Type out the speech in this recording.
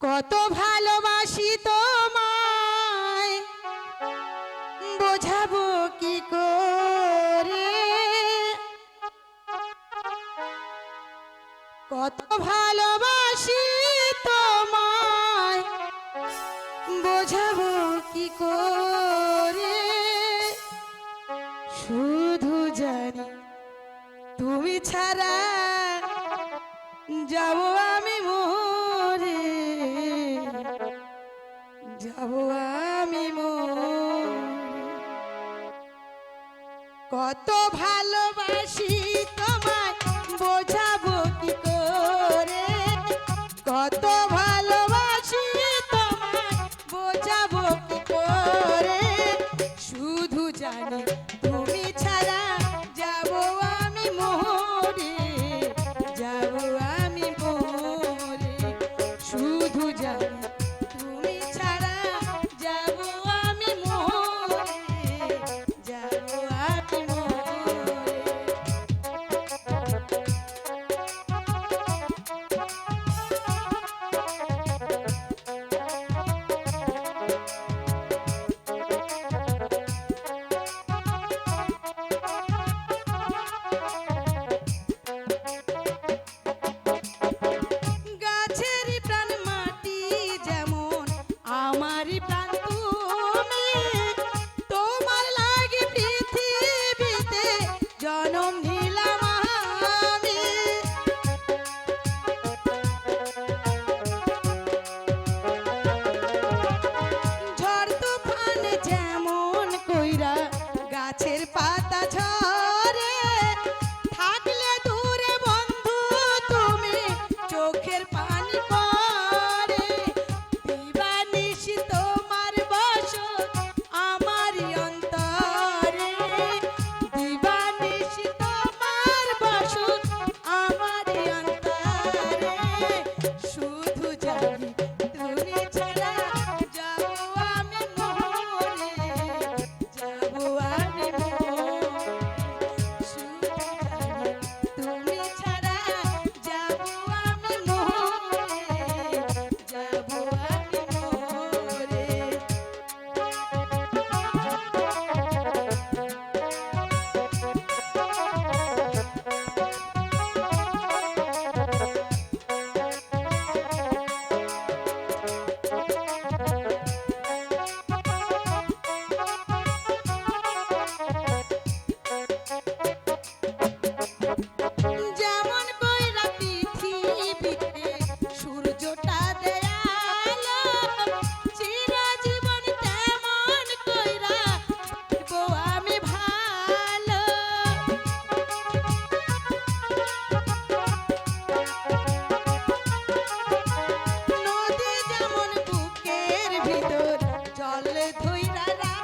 কত ভালোবাসি তোমায়। বোঝাবো কি করে? কত ভালোবাসি তোমায়। বোঝাবো কি করে? শুধু জানি তুমি ছাড়া যাব আমি মরে আমি কত ভালোবাসি তোমায়, বোঝাবো কি করে? কত ভালোবাসি তোমায়, বোঝাবো কি করে? শুধু জানি গাছের পাতা ঝরে ধৈরা